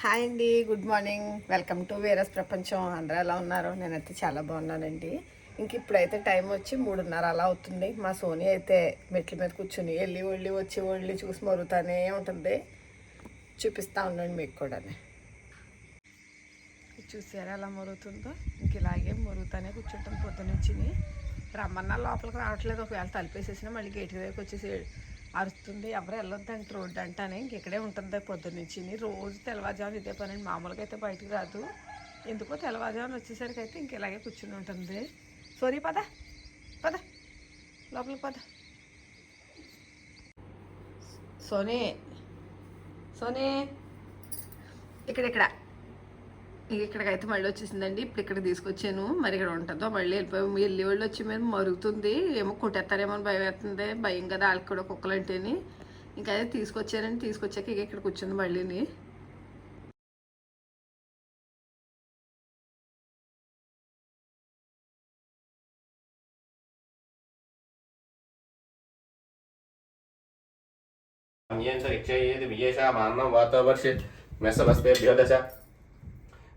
Hi అండి good morning. Welcome to వేరస్ ప్రపంచం. అందరూ ఎలా ఉన్నారు? నేనైతే చాలా బాగున్నానండి. ఇంక ఇప్పుడైతే టైం వచ్చి మూడున్నర అలా అవుతుంది. మా సోని అయితే మెట్ల మీద కూర్చుని వెళ్ళి వెళ్ళి వచ్చి వెళ్ళి చూసి మరుగుతానే ఉంటుంది. చూపిస్తూ ఉండండి మీకు కూడా. చూసారా ఎలా మరుగుతుందో? ఇంక ఇలాగే మరుగుతానే కూర్చుంటాం పొద్దునుంచి రమ్మన్నా లోపలికి రావట్లేదు. ఒకవేళ తలిపేసేసినా మళ్ళీ గేట్ దగ్గరికి వచ్చేసి అరుస్తుంది. ఎవరు వెళ్ళొద్దంటే రోడ్డు అంటానే ఇంక ఇక్కడే ఉంటుంది పొద్దున్నుంచి రోజు తెల్లవారుజామున ఇదే పని. మామూలుగా అయితే బయటకు రాదు. ఎందుకో తెల్లవారుజామున వచ్చేసరికి అయితే ఇంక ఇలాగే కూర్చుని ఉంటుంది. సోరీ పద. పద. లోపల పద. సోనీ. సోనీ. ఇక్కడ ఇక్కడ. ఇక్కడికైతే మళ్ళీ వచ్చేసిందండి. ఇప్పుడు ఇక్కడ తీసుకొచ్చాను. మరి ఇక్కడ ఉంటుందో మళ్ళీ వెళ్ళిపోయి వెళ్ళి వాళ్ళు వచ్చి మీద మరుగుతుంది. ఏమో కొట్టేస్తారేమో అని భయం వేస్తుంది. భయం కదా వాళ్ళకి కూడా కుక్కలు అంటేని ఇంకా అదే తీసుకొచ్చానండి. తీసుకొచ్చాక ఇక ఇక్కడ కూర్చుంది మళ్ళీని.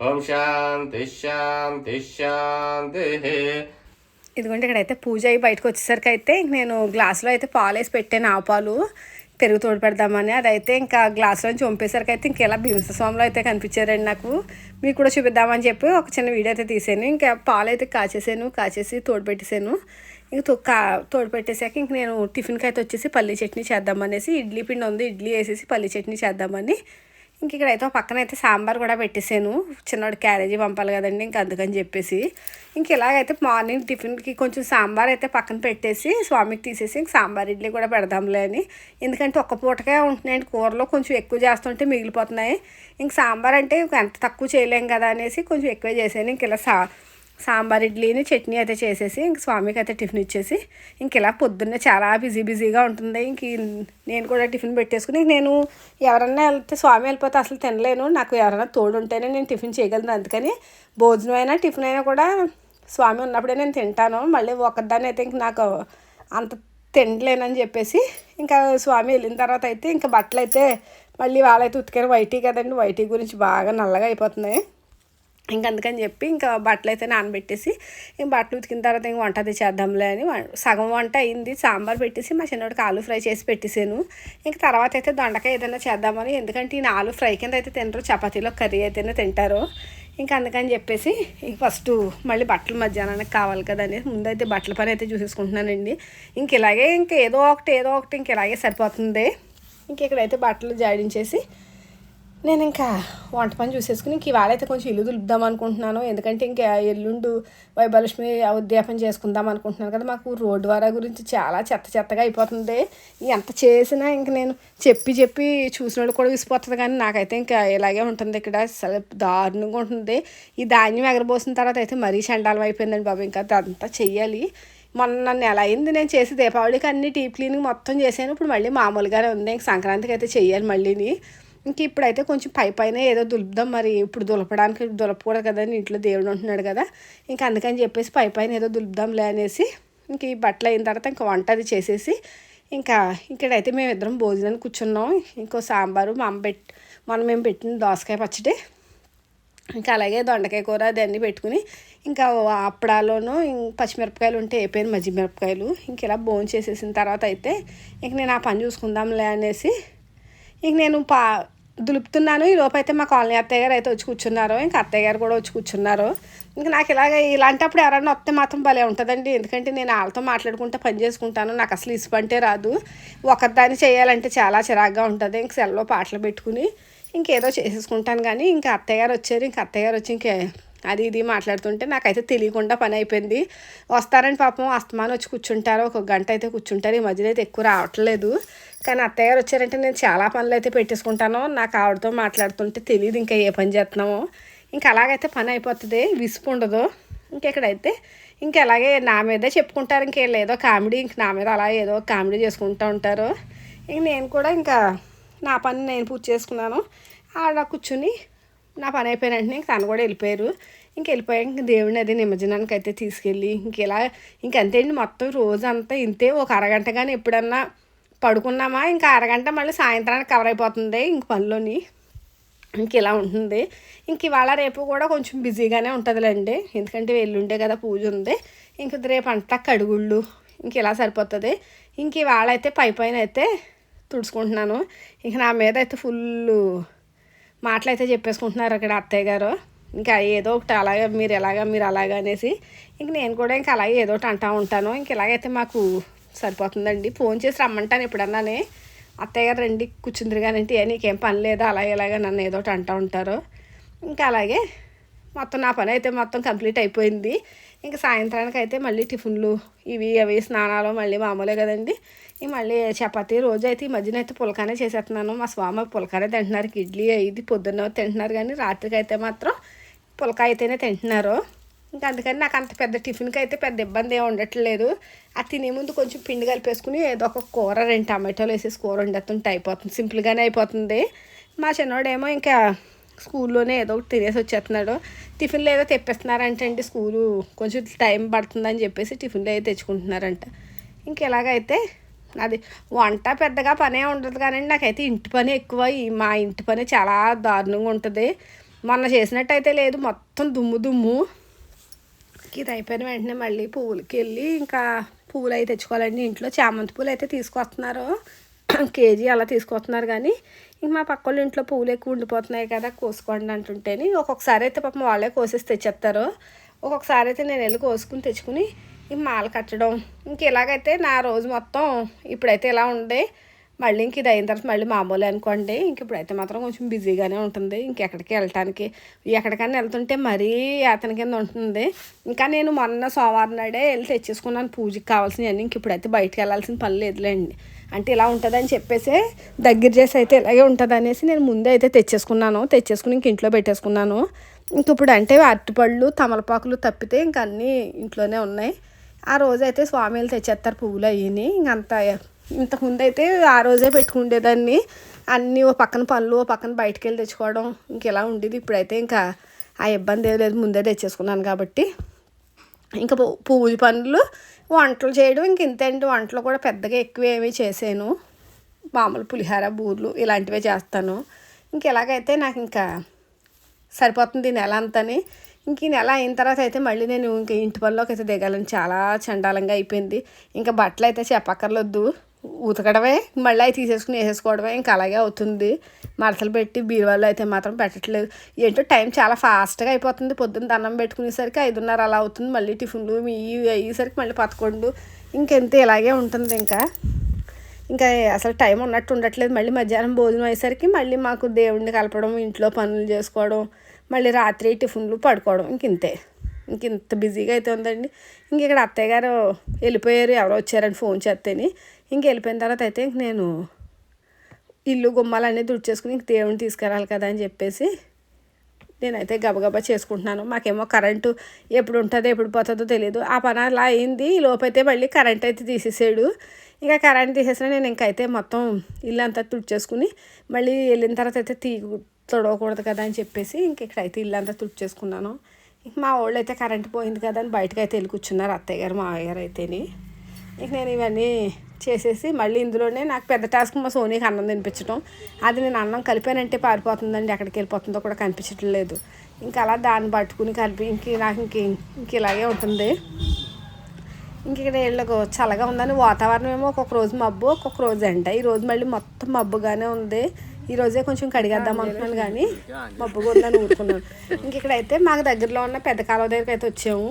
ఓం శాంతి శాంతి శాంతి. ఇదిగోండి ఇక్కడైతే పూజ అయ్యి బయటకు వచ్చేసరికి అయితే నేను గ్లాసులో అయితే పాలు వేసి పెట్టాను ఆ పాలు పెరుగు తోడు పెడదామని అదైతే ఇంకా గ్లాసులోంచి చంపేసరికి అయితే ఇంకెలా భీమస్వామిలో అయితే కనిపించారండి నాకు. మీకు కూడా చూపిద్దామని చెప్పి ఒక చిన్న వీడియో అయితే తీసాను. ఇంకా పాలు అయితే కాచేసాను కాచేసి తోడు పెట్టేశాను ఇంక కా తోడు పెట్టేశాక ఇంక నేను టిఫిన్కి అయితే వచ్చేసి పల్లీ చట్నీ చేద్దామనేసి ఇడ్లీ పిండి ఉంది ఇడ్లీ వేసేసి పల్లీ చట్నీ చేద్దామని ఇంక ఇక్కడైతే అయితే పక్కన అయితే సాంబార్ కూడా పెట్టేసాను. చిన్నవాడు క్యారేజీ పంపాలి కదండి ఇంక అందుకని చెప్పేసి. ఇంక ఇలాగైతే మార్నింగ్ టిఫిన్కి కొంచెం సాంబార్ అయితే పక్కన పెట్టేసి స్వామికి తీసేసి ఇంక సాంబార్ ఇడ్లీ కూడా పెడదాంలే అని. ఎందుకంటే ఒక్క పూటకే ఉంటున్నాయండి కూరలో కొంచెం ఎక్కువ చేస్తుంటే మిగిలిపోతున్నాయి. ఇంక సాంబార్ అంటే ఇంక ఎంత తక్కువ చేయలేం కదా అనేసి కొంచెం ఎక్కువ చేశాను. ఇంక ఇలా సా సాంబార్ ఇడ్లీని చట్నీ అయితే చేసేసి ఇంక స్వామికి అయితే టిఫిన్ ఇచ్చేసి ఇంక ఇలా పొద్దున్నే చాలా బిజీ బిజీగా ఉంటుంది. ఇంక నేను కూడా టిఫిన్ పెట్టేసుకుని నేను ఎవరన్నా వెళ్తే స్వామి వెళ్ళిపోతే అసలు తినలేను. నాకు ఎవరైనా తోడు ఉంటేనే నేను టిఫిన్ చేయగలను. అందుకని భోజనం అయినా టిఫిన్ అయినా కూడా స్వామి ఉన్నప్పుడే నేను తింటాను. మళ్ళీ ఒకదాన్ని అయితే ఇంక నాకు అంత తినలేనని చెప్పేసి ఇంకా స్వామి వెళ్ళిన తర్వాత అయితే ఇంకా బట్టలు అయితే మళ్ళీ వాళ్ళైతే ఉతికారు వైటీ కదండి వైటీ గురించి బాగా నల్లగా అయిపోతున్నాయి. ఇంక అందుకని చెప్పి ఇంకా బట్టలు అయితే నానబెట్టేసి ఇంక బట్టలు ఉతికిన తర్వాత ఇంక వంట అది చేద్దాంలే అని సగం వంట అయింది. సాంబార్ పెట్టేసి మా చిన్నోడికి ఆలు ఫ్రై చేసి పెట్టేసాను. ఇంక తర్వాత అయితే దొండకాయ ఏదైనా చేద్దామని ఎందుకంటే ఈయన ఆలు ఫ్రై కింద అయితే తినరు చపాతీలో కర్రీ అయితేనే తింటారు. ఇంకా అందుకని చెప్పేసి ఇంక ఫస్ట్ మళ్ళీ బట్టలు మధ్యాహ్నానికి కావాలి కదా ముందైతే బట్టల పని అయితే చూసేసుకుంటున్నానండి. ఇంక ఇలాగే ఇంక ఏదో ఒకటి ఏదో ఒకటి ఇంక ఇలాగే సరిపోతుంది. ఇంక ఇక్కడైతే బట్టలు జాడించేసి నేను ఇంకా వంట పని చూసేసుకుని ఇంక ఇవాళ అయితే కొంచెం ఇల్లు దులుపుదాం అనుకుంటున్నాను. ఎందుకంటే ఇంకా ఎల్లుండు వైభలక్ష్మి ఉద్యాపన చేసుకుందాం అనుకుంటున్నాను కదా మాకు. రోడ్డు వారా గురించి చాలా చెత్త చెత్తగా అయిపోతుంది. ఎంత చేసినా ఇంక నేను చెప్పి చెప్పి చూసిన వాళ్ళు కూడా విసిపోతుంది కానీ నాకైతే ఇంకా ఇలాగే ఉంటుంది ఇక్కడ. అసలు దారుణంగా ఉంటుంది. ఈ ధాన్యం ఎగరబోసిన తర్వాత అయితే మరీ చండాలం అయిపోయిందండి బాబు. ఇంకా అదంతా చెయ్యాలి. మొన్న నెల అయింది నేను చేసి దీపావళికి అన్ని టీ క్లీనింగ్ మొత్తం చేశాను. ఇప్పుడు మళ్ళీ మామూలుగానే ఉంది. ఇంక సంక్రాంతికి అయితే చెయ్యాలి మళ్ళీని. ఇంక ఇప్పుడైతే కొంచెం పై పైన ఏదో దులుపుదాం. మరి ఇప్పుడు దులపడానికి దులపకూడదు కదా ఇంట్లో దేవుడు ఉంటున్నాడు కదా. ఇంకా అందుకని చెప్పేసి పై పైన ఏదో దులుపుదాంలే అనేసి ఇంక ఈ బట్టలు అయిన తర్వాత ఇంకా వంట అది చేసేసి ఇంకా ఇక్కడైతే మేము ఇద్దరం భోజనానికి కూర్చున్నాం. ఇంకో సాంబారు మా అమ్మ పెట్ మనం మేము పెట్టిన దోసకాయ పచ్చడి ఇంకా అలాగే దొండకాయ కూర అదన్నీ పెట్టుకుని ఇంకా అప్పడాలోనూ పచ్చిమిరపకాయలు ఉంటే అయిపోయిన మజ్జి మిరపకాయలు ఇంక ఇలా భోజనం చేసేసిన తర్వాత అయితే ఇంక నేను ఆ పని చూసుకుందాంలే అనేసి ఇంక నేను పా దులుపుతున్నాను. ఈ లోపైతే అయితే మా కాలనీ అత్తయ్య గారు అయితే వచ్చి కూర్చున్నారు. ఇంకా అత్తయ్య గారు కూడా వచ్చి కూర్చున్నారు. ఇంకా నాకు ఇలాగ ఇలాంటప్పుడు ఎవరైనా వస్తే మాత్రం భలే ఉంటుందండి. ఎందుకంటే నేను వాళ్ళతో మాట్లాడుకుంటూ పని చేసుకుంటాను. నాకు అసలు ఇసుపంటే రాదు. ఒకరిదాన్ని చేయాలంటే చాలా చిరాగ్గా ఉంటుంది. ఇంక సెల్లో పాటలు పెట్టుకుని ఇంకేదో చేసేసుకుంటాను. కానీ ఇంకా అత్తయ్య గారు వచ్చారు. ఇంకా అత్తయ్య గారు వచ్చి ఇంకే అది ఇది మాట్లాడుతుంటే నాకైతే తెలియకుండా పని అయిపోయింది. వస్తారని పాపం అస్తమానం వచ్చి కూర్చుంటారు. ఒక గంట అయితే కూర్చుంటారు. ఈ మధ్యలో అయితే ఎక్కువ రావట్లేదు. కానీ అత్తయ్య గారు వచ్చారంటే నేను చాలా పనులు అయితే పెట్టేసుకుంటాను. నాకు ఆవిడతో మాట్లాడుతుంటే తెలియదు ఇంకా ఏ పని చేస్తున్నామో. ఇంకా అలాగైతే పని అయిపోతుంది. విసుపు ఉండదు. ఇంకెక్కడైతే ఇంకా అలాగే నా మీదే చెప్పుకుంటారు. ఇంకేం ఏదో కామెడీ ఇంక నా మీద అలా ఏదో కామెడీ చేసుకుంటూ ఉంటారు. ఇంక నేను కూడా ఇంకా నా పని నేను పూర్తి చేసుకున్నాను. ఆడ కూర్చుని నా పని అయిపోయిన వెంటనే ఇంక తను కూడా వెళ్ళిపోయారు. ఇంక వెళ్ళిపోయాక దేవుడిని అది నిమజ్జనానికి అయితే తీసుకెళ్ళి ఇంక ఇలా ఇంకంతే అండి మొత్తం రోజంతా ఇంతే ఒక అరగంట కానీ ఎప్పుడన్నా పడుకున్నామా? ఇంకా అరగంట మళ్ళీ సాయంత్రానికి కవర్ అయిపోతుంది ఇంక పనిలోని. ఇంక ఇలా ఉంటుంది. ఇంక ఇవాళ రేపు కూడా కొంచెం బిజీగానే ఉంటుందిలేండి. ఎందుకంటే ఎల్లుండే కదా పూజ ఉంది. ఇంక రేపు అంతా కడుగుళ్ళు. ఇంక ఇలా సరిపోతుంది. ఇంక ఇవాళ అయితే పై పైన అయితే తుడుచుకుంటున్నాను. ఇంక నా మీద అయితే ఫుల్ మాటలు అయితే చెప్పేసుకుంటున్నారు అక్కడ అత్తయ్య గారు. ఇంకా ఏదో ఒకటి అలాగే మీరు ఎలాగా మీరు అలాగా అనేసి. ఇంక నేను కూడా ఇంకా అలాగే ఏదో ఒకటి అంటా ఉంటాను. ఇంక ఇలాగైతే మాకు సరిపోతుందండి. ఫోన్ చేసి రమ్మంటాను ఎప్పుడన్నానే. అత్తయ్య గారు రండి కూర్చుందిరు కానీ నీకేం పని లేదా అలాగే ఇలాగా నన్ను ఏదో ఒకటి అంటూ ఉంటారు. ఇంకా అలాగే మొత్తం నా పని అయితే మొత్తం కంప్లీట్ అయిపోయింది. ఇంకా సాయంత్రానికి అయితే మళ్ళీ టిఫిన్లు ఇవి అవి స్నానాలు మళ్ళీ మామూలే కదండి. ఈ మళ్ళీ చపాతీ రోజు అయితే ఈ మధ్యన అయితే పులకానే చేసేస్తున్నాను. మా స్వామి పులకానే తింటున్నారు. ఇడ్లీ ఇది పొద్దున్న తింటున్నారు కానీ రాత్రికి అయితే మాత్రం పులక అయితేనే తింటున్నారు. ఇంకా అందుకని నాకు అంత పెద్ద టిఫిన్కి అయితే పెద్ద ఇబ్బంది ఏమి ఉండట్లేదు. అది తినే ముందు కొంచెం పిండి కలిపేసుకుని ఏదో ఒక కూర రెండు టమాటోలు వేసేసి కూర వండుతుంటే అయిపోతుంది. సింపుల్గానే అయిపోతుంది. మా చిన్నోడేమో ఇంకా స్కూల్లోనే ఏదో ఒకటి తినేసి వచ్చేస్తున్నాడు. టిఫిన్లు ఏదో తెప్పిస్తున్నారంట అండి స్కూలు. కొంచెం టైం పడుతుందని చెప్పేసి టిఫిన్లు అయితే తెచ్చుకుంటున్నారంట. ఇంక ఇలాగైతే అది వంట పెద్దగా పనే ఉండదు కానీ నాకైతే ఇంటి పని ఎక్కువ. మా ఇంటి పని చాలా దారుణంగా ఉంటుంది. మొన్న చేసినట్టయితే లేదు. మొత్తం దుమ్ము దుమ్ము. ఇది అయిపోయిన వెంటనే మళ్ళీ పువ్వులకి వెళ్ళి ఇంకా పువ్వులు అయితే తెచ్చుకోవాలండి. ఇంట్లో చామంతి పూలు అయితే తీసుకొస్తున్నారు. కేజీ అలా తీసుకొస్తున్నారు కానీ ఇంక మా పక్క వాళ్ళ ఇంట్లో పూలు ఎక్కువ ఉండిపోతున్నాయి కదా కోసుకోండి అంటుంటేని ఒక్కొక్కసారి అయితే పాపం వాళ్ళే కోసేసి తెచ్చేస్తారు ఒక్కొక్కసారి అయితే నేను వెళ్ళి కోసుకుని తెచ్చుకుని ఈ మాల కట్టడం. ఇంక ఇలాగైతే నా రోజు మొత్తం ఇప్పుడైతే ఇలా ఉండే. మళ్ళీ ఇంక ఇది అయిన తర్వాత మళ్ళీ మామూలు అనుకోండి. ఇంక ఇప్పుడైతే మాత్రం కొంచెం బిజీగానే ఉంటుంది. ఇంకెక్కడికి వెళ్ళటానికి ఎక్కడికైనా వెళ్తుంటే మరీ యాతన కింద ఉంటుంది. ఇంకా నేను మొన్న సోమవారం నాడే వెళ్ళి తెచ్చేసుకున్నాను పూజకి కావాల్సినవన్నీ. ఇంక ఇప్పుడైతే బయటికి వెళ్ళాల్సిన పని లేదులేండి. అంటే ఇలా ఉంటుందని చెప్పేసి దగ్గర చేసి అయితే ఇలాగే ఉంటుంది అనేసి నేను ముందే అయితే తెచ్చేసుకున్నాను. తెచ్చేసుకుని ఇంక ఇంట్లో పెట్టేసుకున్నాను. ఇంక ఇప్పుడు అంటే అరటిపళ్ళు తమలపాకులు తప్పితే ఇంక అన్నీ ఇంట్లోనే ఉన్నాయి. ఆ రోజు అయితే స్వామిలు తెచ్చేస్తారు పువ్వులు అయ్యి ఇంకంత ఇంతకుముందు అయితే ఆ రోజే పెట్టుకుండేదాన్ని. అన్నీ ఓ పక్కన పనులు ఓ పక్కన బయటికి వెళ్ళి తెచ్చుకోవడం ఇంకెలా ఉండేది. ఇప్పుడైతే ఇంకా ఆ ఇబ్బంది ఏం లేదు ముందే తెచ్చేసుకున్నాను కాబట్టి. ఇంకా పూజ పనులు వంటలు చేయడం ఇంక ఇంతేంటి వంటలు కూడా పెద్దగా ఎక్కువ ఏమీ చేసాను. మామూలు పులిహార బూర్లు ఇలాంటివే చేస్తాను. ఇంక ఎలాగైతే నాకు ఇంకా సరిపోతుంది ఈ నెల అంతని ఇంక ఈ నెల అయిన తర్వాత అయితే మళ్ళీ నేను ఇంక ఇంటి పనిలోకి అయితే దిగాలని చాలా చండాలంగా అయిపోయింది. ఇంకా బట్టలు అయితే చెప్పక్కర్లొద్దు. ఉతకడమే మళ్ళీ అవి తీసేసుకుని వేసేసుకోవడమే ఇంకా అలాగే అవుతుంది. మడతలు పెట్టి బీరువాళ్ళు అయితే మాత్రం పెట్టట్లేదు. ఏంటో టైం చాలా ఫాస్ట్గా అయిపోతుంది. పొద్దున్న దండం పెట్టుకునేసరికి ఐదున్నర అలా అవుతుంది. మళ్ళీ టిఫిన్లు మీ అయ్యేసరికి మళ్ళీ పదకొండు. ఇంకెంతే ఇలాగే ఉంటుంది ఇంకా. ఇంకా అసలు టైం ఉన్నట్టు ఉండట్లేదు. మళ్ళీ మధ్యాహ్నం భోజనం అయ్యేసరికి మళ్ళీ మాకు దేవుడిని కలపడం ఇంట్లో పనులు చేసుకోవడం మళ్ళీ రాత్రి టిఫిన్లు పడుకోవడం ఇంక ఇంతే ఇంక ఇంత బిజీగా అయితే ఉందండి. ఇంక ఇక్కడ అత్తయ్య గారు వెళ్ళిపోయారు. ఎవరో వచ్చారని ఫోన్ చేస్తేని. ఇంక వెళ్ళిపోయిన తర్వాత అయితే ఇంక నేను ఇల్లు గుమ్మాలన్నీ దుడిచేసుకుని ఇంక దేవుడిని తీసుకురాలి కదా అని చెప్పేసి నేనైతే గబగబా చేసుకుంటున్నాను. మాకేమో కరెంటు ఎప్పుడు ఉంటుందో ఎప్పుడు పోతుందో తెలియదు ఆ పని అలా అయింది. లోపైతే మళ్ళీ కరెంట్ అయితే తీసేసాడు. ఇంకా కరెంట్ తీసేసిన నేను ఇంకైతే మొత్తం ఇల్లు అంతా తుడిచేసుకుని మళ్ళీ వెళ్ళిన తర్వాత అయితే తీ తొడవకూడదు కదా అని చెప్పేసి ఇంక ఇక్కడైతే ఇల్లు అంతా తుడిచేసుకున్నాను. ఇంక మా వాళ్ళు అయితే కరెంట్ పోయింది కదా అని బయటకు అయితే వెళ్ళి కూర్చున్నారు అత్తయ్య గారు మావయ్య గారు అయితేని. ఇంక నేను ఇవన్నీ చేసేసి మళ్ళీ ఇందులోనే నాకు పెద్ద టాస్క్ మా సోనీకి అన్నం తినిపించడం అది నేను అన్నం కలిపానంటే పారిపోతుందండి ఎక్కడికి వెళ్ళిపోతుందో కూడా కనిపించడం లేదు. ఇంకా అలా దాన్ని పట్టుకుని కలిపి ఇంక నాకు ఇంక ఇంక ఇలాగే ఉంటుంది. ఇంక ఇక్కడ వీళ్ళకు చల్లగా ఉందని వాతావరణం ఏమో ఒక్కొక్క రోజు మబ్బు ఒక్కొక్క రోజు ఎండ. ఈ రోజు మళ్ళీ మొత్తం మబ్బుగానే ఉంది. ఈ రోజే కొంచెం కడిగేద్దాం అనుకున్నాను కానీ మబ్బుగా ఉందని ఊరుకున్నాను ఇంక ఇక్కడైతే మాకు దగ్గరలో ఉన్న పెద్ద కాలువ దగ్గరికి అయితే వచ్చాము.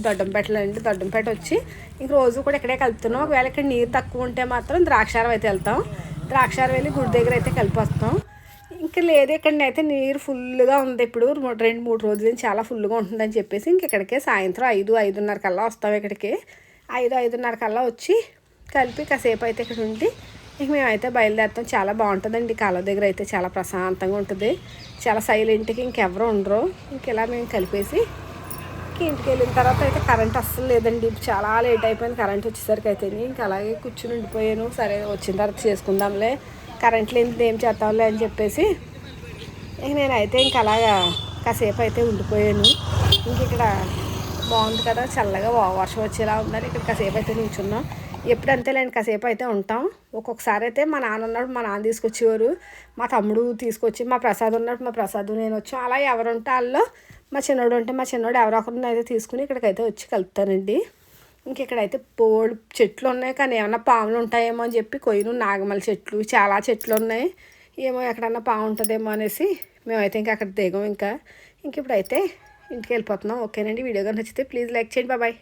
దొడ్డంపేటలో అండి. దొడ్డంపేట వచ్చి ఇంక రోజు కూడా ఇక్కడే కలుపుతున్నాం. ఒకవేళ ఇక్కడ నీరు తక్కువ ఉంటే మాత్రం ద్రాక్షారం అయితే వెళ్తాం. ద్రాక్షారం వెళ్ళి గుడి దగ్గర అయితే కలిపి వస్తాం ఇంకా లేదు ఇక్కడ అయితే నీరు ఫుల్గా ఉంది. ఇప్పుడు మూడు- రెండు మూడు రోజుల నుంచి చాలా ఫుల్గా ఉంటుందని చెప్పేసి ఇంక ఇక్కడికే సాయంత్రం ఐదు ఐదున్నర కల్లా వస్తాం ఇక్కడికి. ఐదు ఐదున్నర కల్లా వచ్చి కలిపి కాసేపు అయితే ఇక్కడ ఉండి ఇక మేమైతే బయలుదేరుతాం. చాలా బాగుంటుందండి. కాలువ దగ్గర అయితే చాలా ప్రశాంతంగా ఉంటుంది. చాలా సైలెంట్కి ఇంకెవరు ఉండరు. ఇంక ఇలా మేము కలిపేసి ఇంక ఇంటికి వెళ్ళిన తర్వాత అయితే కరెంట్ అస్సలు లేదండి. చాలా లేట్ అయిపోయింది కరెంట్ వచ్చేసరికి అయితే. ఇంకా అలాగే కూర్చుని ఉండిపోయాను. సరే వచ్చిన తర్వాత చేసుకుందాంలే. కరెంట్ లేనిది ఏం చేద్దాంలే అని చెప్పేసి ఇక నేనైతే ఇంక అలాగా కాసేపు అయితే ఉండిపోయాను. ఇంక ఇక్కడ బాగుంది కదా చల్లగా వా- వర్షం వచ్చేలా ఉందని ఇక్కడ కాసేపు అయితే నిల్చున్నాం. ఎప్పుడు అంతేలేండి కాసేపు అయితే ఉంటాం. ఒక్కొక్కసారి అయితే మా నాన్న ఉన్నప్పుడు మా నాన్న తీసుకొచ్చేవారు. మా తమ్ముడు తీసుకొచ్చి మా ప్రసాద్ ఉన్నప్పుడు మా ప్రసాద్ నేను వచ్చాం. అలా ఎవరుంటే వాళ్ళు మా చిన్నోడు ఉంటే మా చిన్నోడు ఎవరో ఒకరిని అయితే తీసుకుని ఇక్కడికైతే వచ్చి కలుపుతానండి ఇంకెక్కడైతే పోడు చెట్లు ఉన్నాయి కానీ ఏమన్నా పాములు ఉంటాయేమో అని చెప్పి కొయ్యను నాగమల చెట్లు చాలా చెట్లు ఉన్నాయి. ఏమో ఎక్కడన్నా పాము ఉంటుందేమో అనేసి మేమైతే ఇంకా అక్కడ దిగం. ఇంకా ఇంక ఇప్పుడైతే ఇంటికి వెళ్ళిపోతున్నాం. ఓకేనండి వీడియో కానీ నచ్చితే ప్లీజ్ లైక్ చేయండి. బాబాయ్